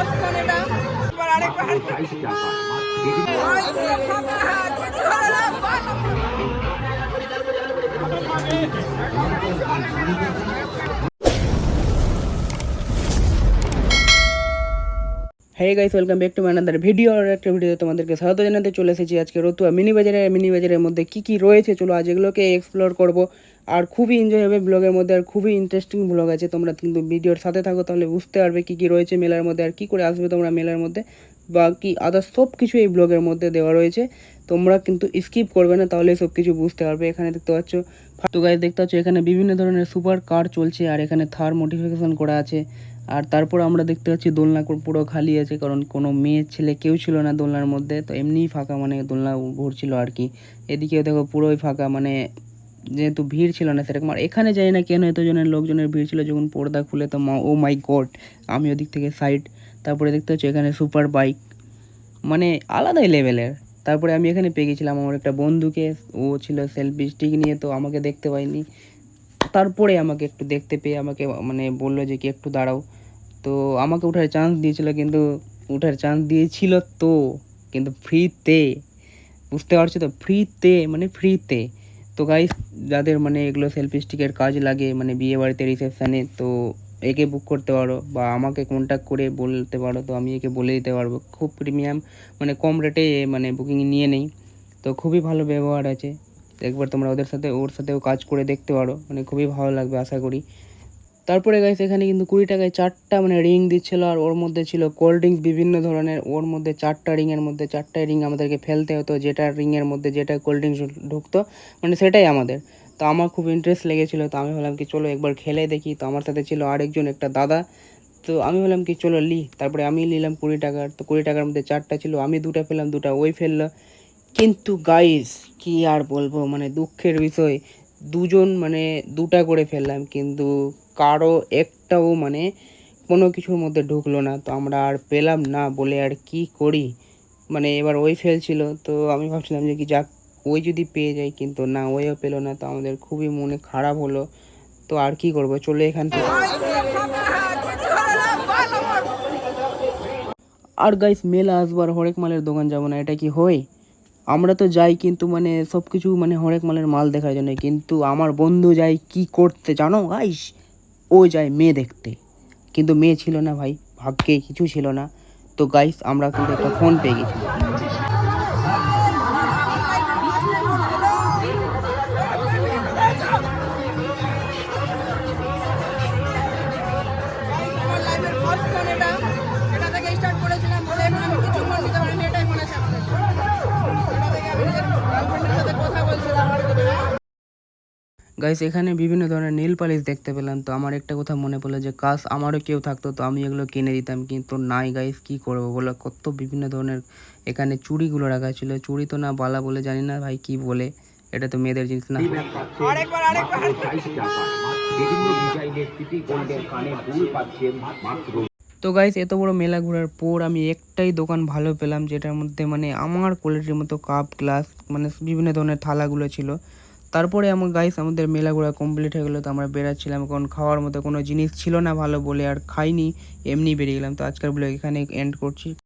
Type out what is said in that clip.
এবার আরেকবার। Hey guys welcome back to my another video আর একটা ভিডিও তোমাদেরকে স্বাগত জানাতে চলে এসেছি। আজকে রতুয়া মিনি বাজারে মিনি বাজারের মধ্যে কী কী রয়েছে? চলো আজ এগুলোকে এক্সপ্লোর করব। আর খুবই এনজয় হবে ব্লগের মধ্যে আর খুবই ইন্টারেস্টিং ব্লগ আছে। তোমরা কিন্তু ভিডিওর সাথে থাকো, তাহলে বুঝতে পারবে কী কী রয়েছে মেলার মধ্যে আর কী করে আসবে তোমরা মেলার মধ্যে। বা কি আদার্স সব কিছু এই ব্লগের মধ্যে দেওয়া রয়েছে। তোমরা কিন্তু স্কিপ করবে না, তাহলে সব কিছু বুঝতে পারবে। এখানে দেখতে পাচ্ছ, তো গাইজ দেখতে পাচ্ছ এখানে বিভিন্ন ধরনের সুপার কার চলছে আর এখানে থার মডিফিকেশন করা আছে। আর তারপর আমরা দেখতে পাচ্ছি দোলনা পুরো খালি আছে, কারণ কোনো মেয়ে ছেলে কেউ ছিল না দোলনার মধ্যে, তো এমনিই ফাঁকা মানে দোলনা ঘুরছিল আর কি। এদিকেও দেখো পুরোই ফাঁকা মানে যেহেতু ভিড় ছিল না সেরকম, আর এখানে যাই না কেন, এতজনের লোকজনের ভিড় ছিল, যখন পর্দা খুলে তো মা ও মাই গড আমি ওদিক থেকে সাইড তারপরে দেখতে পাচ্ছি এখানে সুপার বাইক মানে আলাদাই লেভেলের তারপরে আমি এখানে পেয়ে গেছিলাম আমার একটা বন্ধুকে, ও ছিল সেলফি স্টিক নিয়ে তো আমাকে দেখতে পাইনি তারপরে আমাকে একটু দেখতে পেয়ে আমাকে মানে বলল যে কি একটু দাঁড়াও। তো আমাকে ওঠার চান্স দিয়েছিল কিন্তু ওঠার চান্স দিয়েছিল তো, কিন্তু ফ্রিতে বুঝতে পারছ তো? ফ্রিতে মানে ফ্রিতে তো গাইস যাদের মানে এগুলো সেলফি স্টিকের কাজ লাগে মানে বিয়ে বাড়িতে রিসেপশানে তো একে বুক করতে পারো বা আমাকে কন্ট্যাক্ট করে বলতে পারো, তো আমি একে বলে দিতে পারব। খুব প্রিমিয়াম মানে কম রেটে মানে বুকিং নিয়ে নেই। তো খুবই ভালো ব্যবহার আছে। একবার তোমরা ওদের সাথে, ওর সাথেও কাজ করে দেখতে পারো। মানে খুবই ভালো লাগবে, আশা করি। তারপরে গাইস এখানে কিন্তু কুড়ি টাকায় চারটা মানে রিং দিচ্ছিল, আর ওর মধ্যে ছিল কোল্ড ড্রিঙ্কস বিভিন্ন ধরনের, ওর মধ্যে চারটা রিংয়ের মধ্যে চারটা রিং আমাদেরকে ফেলতে হতো, যেটা রিংয়ের মধ্যে যেটা কোল্ড ড্রিঙ্কস ঢুকতো মানে সেটাই আমাদের। তো আমার খুব ইন্টারেস্ট লেগেছিলো, তো আমি ভাবলাম কি চলো একবার খেলে দেখি, তো আমার সাথে ছিল আরেকজন, একটা দাদা। তো আমি বললাম কি চলো লি, তারপরে আমি নিলাম কুড়ি টাকার, তো কুড়ি টাকার মধ্যে চারটা ছিল, আমি দুটা পেলাম দুটা ওই ফেলল। কিন্তু গাইস কি আর বলব মানে দুঃখের বিষয়, দুজন মানে দুটা করে ফেললাম, কিন্তু কারও একটাও মানে কোনো কিছুর মধ্যে ঢুকলো না। তো আমরা আর পেলাম না বলে আর কি করি? মানে এবার ওই ফেলছিল তো আমি ভাবছিলাম যে কি যাক, ওই যদি পেয়ে যায় কিন্তু না, ওইও পেল না। তো আমাদের খুবই মনে খারাপ হলো। তো আর কি করব? চলে এখান থেকে। আর গাইস মেলা আসবার হরেক মালের দোকান যাব না, এটা কি হয়? আমরা তো যাই কিন্তু মানে সব কিছু মানে হরেক মালের মাল দেখার জন্য। কিন্তু আমার বন্ধু যায় কি করতে, জানো গাইস ও যায় মেয়ে দেখতে। কিন্তু মেয়ে ছিল না ভাই, ভাগ্যে কিছু ছিল না। তো গাইস আমরা কিন্তু একটা ফোন পেয়ে গেছি। গাইস এখানে বিভিন্ন ধরনের নীল পালিশ দেখতে পেলাম। তো আমার একটা কথা মনে পড়ল যে কাজ আমারও কেউ থাকতো তো আমি এগুলো কিনে দিতাম। কিন্তু নাই গাইস কি করব বলো? কত বিভিন্ন ধরনের এখানে চুড়িগুলো রাখা ছিল। চুড়ি তো না বালা বলে জানি না ভাই কি বলে। এটা তো মেয়েদের জিনিস না। আরেকবার আরেকবার। তো গাইস এত বড় মেলা ঘোরার পর আমি একটাই দোকান ভালো পেলাম যেটার মধ্যে মানে আমার কোয়ালিটির মতো কাপ গ্লাস মানে বিভিন্ন ধরনের থালাগুলো ছিল। তারপরে আমার গাইস আমাদের মেলা ঘোরা কমপ্লিট হয়ে গেলো, তো আমরা বেরাচ্ছিলাম কারণ খাওয়ার মতো কোনো জিনিস ছিল না ভালো বলে আর খাইনি, এমনি বেরিয়ে গেলাম। তো আজকের ব্লগ এখানে এন্ড করছি।